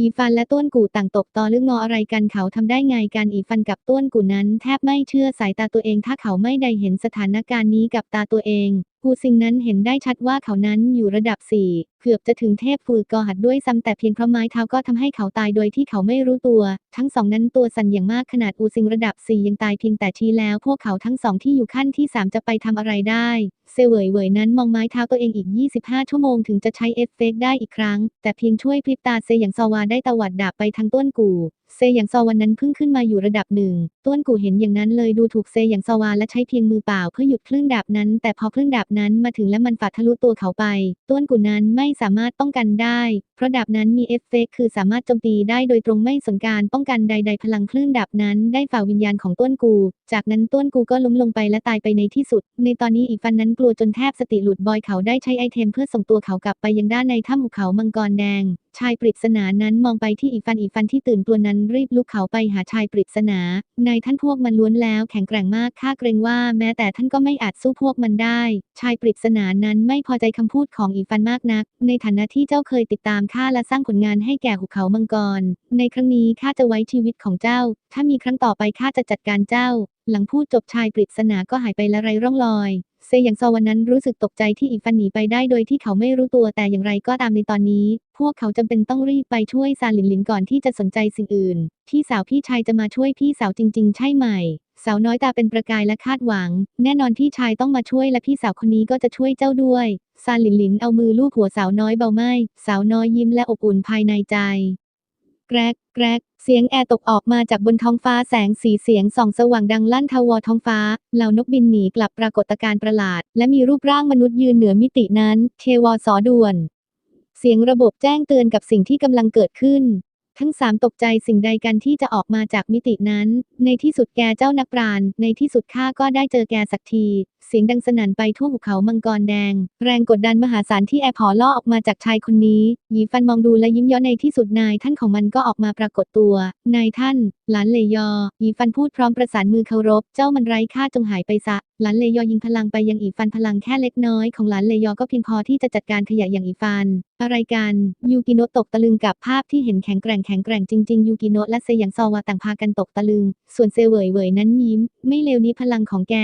อีฟันและต้วนกู่ต่างตกตอลึกงออะไรกันเขาทำได้ไงกันอีฟันกับต้วนกู่นั้น แทบไม่เชื่อสายตาตัวเองถ้าเขาไม่ได้เห็นสถานการณ์นี้กับตาตัวเอง กูซิงนั้นเห็นได้ชัดว่าเขานั้นอยู่ระดับสี่เกือบจะถึงเทพฟืกอหัดด้วยซ้ำแต่เพียงเพราะไม้เท้าก็ทำให้เขาตายโดยที่เขาไม่รู้ตัว ทั้งสองนั้นตัวสั่นอย่างมากขนาดอูซิงระดับสี่ยังตายเพียงแต่ชี้แล้ว พวกเขาทั้งสองที่อยู่ขั้นที่สามจะไปทำอะไรได้เซเวยเวยนั้นมองไม้เท้าตัวเองอีก 25 ชั่วโมงถึงจะใช้เอฟเฟกได้อีกครั้ง แต่เพียงช่วยพริบตาเซอย่างซาวาได้ตวัดดาบไปทางต้นกู เซอย่างซอวันนั้นเพิ่งขึ้นมาอยู่ระดับหนึ่ง ต้วนกูเห็นอย่างนั้นเลยดูถูกเซอย่างซาวาและใช้เพียงมือเปล่าเพื่อหยุดคลื่นดาบนั้น แต่พอคลื่นดาบนั้นมาถึงและมันฝาดทะลุตัวเขาไป ต้วนกูนั้นไม่สามารถป้องกันได้ เพราะดาบนั้นมีเอฟเฟกคือสามารถโจมตีได้โดยตรงไม่สนการป้องกันใด ๆ พลังคลื่นดาบนั้น ได้ฝ่าวิญญาณของต้วนกู จากนั้นต้วนกูก็ล้มลงไปและตายไปในที่สุด ในตอนนี้อีฟันนั้นกลัวจนแทบสติหลุดบอยเขาได้ใช้ไอเทมเพื่อส่งตัวเขากลับไปยังด้านในถ้ำหุบเขามังกรแดงชายปริศนานั้นมองไปที่อีฟันอีฟันที่ตื่นตัวนั้นรีบลุกเขาไปหาชายปริศนาในท่านพวกมันล้วนแล้วแข็งแกร่งมากข้าเกรงว่าแม้แต่ท่านก็ไม่อาจสู้พวกมันได้ ชายปริศนานั้นไม่พอใจคำพูดของอีฟันมากนัก ในฐานะที่เจ้าเคยติดตามข้าและสร้างผลงานให้แก่หุบเขามังกร ในครั้งนี้ข้าจะไว้ชีวิตของเจ้า ถ้ามีครั้งต่อไปข้าจะจัดการเจ้า หลังพูดจบชายปริศนาก็หายไปละไรร่องรอย เซอย่างซอวันนั้นรู้สึกตกใจที่อีฟันหนีไปได้โดยที่เขาไม่รู้ตัวแต่อย่างไรก็ตามในตอนนี้ พวกเขาจำเป็นต้องรีบไปช่วยซาหลินหลินก่อนที่จะสนใจสิ่งอื่น พี่สาวพี่ชายจะมาช่วยพี่สาวจริง ๆ ใช่ไหมสาวน้อยตาเป็นประกายและคาดหวัง แน่นอนพี่ชายต้องมาช่วยและพี่สาวคนนี้ก็จะช่วยเจ้าด้วย ซาหลินหลินเอามือลูบหัวสาวน้อยเบาไม่ สาวน้อยยิ้มและอบอุ่นภายในใจ แกรกแกรก เสียงแอร์ตกออกมาจากบนท้องฟ้าแสงสีเสียงส่องสว่างดังลั่นทวอท้องฟ้า เหล่านกบินหนีกลับปรากฏการณ์ประหลาด และมีรูปร่างมนุษย์ยืนเหนือมิตินั้น เทวอสอด่วน เสียงระบบแจ้งเตือนกับสิ่งที่กำลังเกิดขึ้น ทั้งสามตกใจสิ่งใดกันที่จะออกมาจากมิตินั้น ในที่สุดแกเจ้านักปราณในที่สุดข้าก็ได้เจอแกสักที เสียงดังสนั่นไปทั่วภูเขามังกรแดง แรงกดดันมหาศาลที่แอบหอล่อออกมาจากชายคนนี้ หยีฟันมองดูและยิ้มย้อนในที่สุดนายท่านของมันก็ออกมาปรากฏตัวนายท่าน หลานเลยอ หยีฟันพูดพร้อมประสานมือเคารพ เจ้ามันไร้ค่าจงหายไปซะ หลานเลยอยิงพลังไปยังอีฟันพลังแค่เล็กน้อยของหลานเลยอก็เพียงพอที่จะจัดการขยะอย่างอีฟัน อะไรกันยูกิโนะตกตะลึงกับภาพที่เห็นแข็งแกร่งแข็งแกร่งจริงๆยูกิโนะและเซยังซอวาต่างพากันตกตะลึง ส่วนเซเวยเวยนั้นยิ้ม ไม่เลวนี้พลังของแก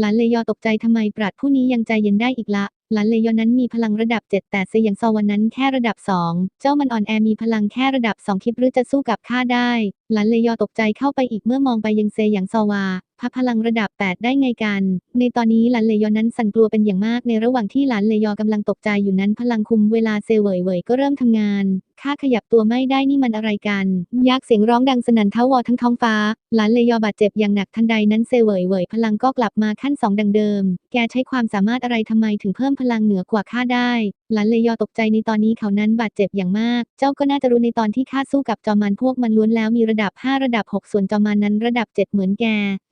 หลานเลยอตกใจทำไมปราดผู้นี้ยังใจเย็นได้อีกละ หลานเลยอนั้นมีพลังระดับ 7 แต่เซยังซอวันนั้นแค่ระดับ 2 เจ้ามันอ่อนแอมีพลังแค่ระดับ 2 คิดหรือจะสู้กับข้าได้ หลานเลยอตกใจเข้าไปอีกเมื่อมองไปยังเซยังซอวาพับพลังระดับ 8 ได้ไงกัน ในตอนนี้หลานเลยอนั้นสั่นกลัวเป็นอย่างมากในระหว่างที่หลานเลยอกำลังตกใจอยู่นั้นพลังคุมเวลาเซเวยเวยก็เริ่มทำงานข้าขยับตัวไม่ได้นี่มันอะไรกัน ยักษ์เสียงร้องดังสนั่นเท้าวอทั้งท้องฟ้า หลานเลยอบาดเจ็บอย่างหนักทันใดนั้นเซเวยเวยพลังก็กลับมาขั้นสองดังเดิม แกใช้ความสามารถอะไรทำไมถึงเพิ่มพลังเหนือกว่าข้าได้ หลานเลยอตกใจในตอนนี้เขานั้นบาดเจ็บอย่างมาก เจ้าก็น่าจะรู้ในตอนที่ข้าสู้กับจอมันพวกมันล้วนแล้วมีระดับ 5 ระดับ 6 ส่วนจอมันนั้นระดับ 7 เหมือนแก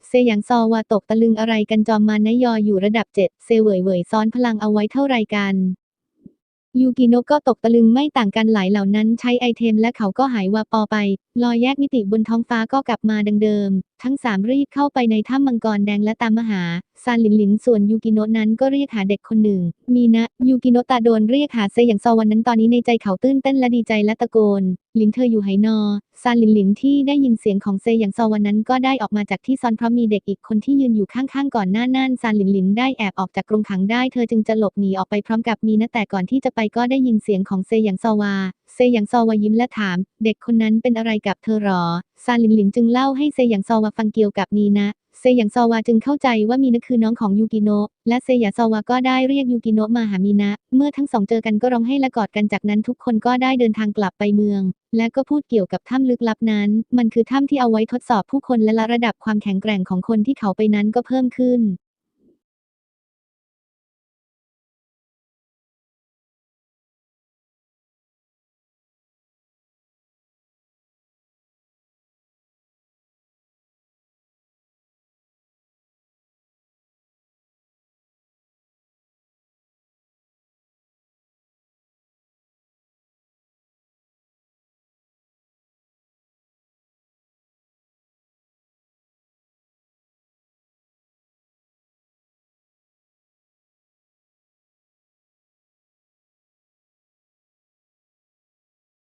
เซหยางซอวาตกตะลึงอะไรกันจอมันนยออยู่ระดับ 7 เซเวยเวยซ้อนพลังเอาไว้เท่าไรกันยูกิโนะก็ตกตะลึงไม่ต่างกันหลายเหล่านั้นใช้ไอเทมและเขาก็หายวาปอไป ลอยแยกมิติบนท้องฟ้าก็กลับมาดังเดิมทั้งสามรีบเข้าไปในถ้ำมังกรแดงและตามมาหา ซานหลินหลินส่วนยูกิโนะนั้นก็เรียกหาเด็กคนหนึ่ง มีนะ ยูกิโนะตาโดนเรียกหาเซอย่างซอวันนั้นตอนนี้ในใจเขาตื้นเต้นและดีใจและตะโกน หลินเธออยู่ไหนอ ซานหลินหลินที่ได้ยินเสียงของเซอย่างซอวันนั้นก็ได้ออกมาจากที่ซ่อนเพราะมีเด็กอีกคนที่ยืนอยู่ข้างๆก่อนหน้านั่นซานหลินหลินได้แอบออกจากกรงขังได้เธอจึงจะหลบหนีออกไปพร้อมกับมีนะแต่ก่อนที่จะไปก็ได้ยินเสียงของเซอย่างซอวา เซย่างซอวายิ้มและถาม เด็กคนนั้นเป็นอะไรกับเธอหรอ ซานหลินหลินจึงเล่าให้เซย่างซอวาฟังเกี่ยวกับนีนะ เซย่างซอวาจึงเข้าใจว่ามีนะคือน้องของยูกิโนะ และเซยาซอวาก็ได้เรียกยูกิโนะมาหามีนะ เมื่อทั้งสองเจอกันก็ร้องให้และกอดกันจากนั้นทุกคนก็ได้เดินทางกลับไปเมือง และก็พูดเกี่ยวกับถ้ำลึกลับนั้น มันคือถ้ำที่เอาไว้ทดสอบผู้คนและละระดับความแข็งแกร่งของคนที่เขาไปนั้นก็เพิ่มขึ้น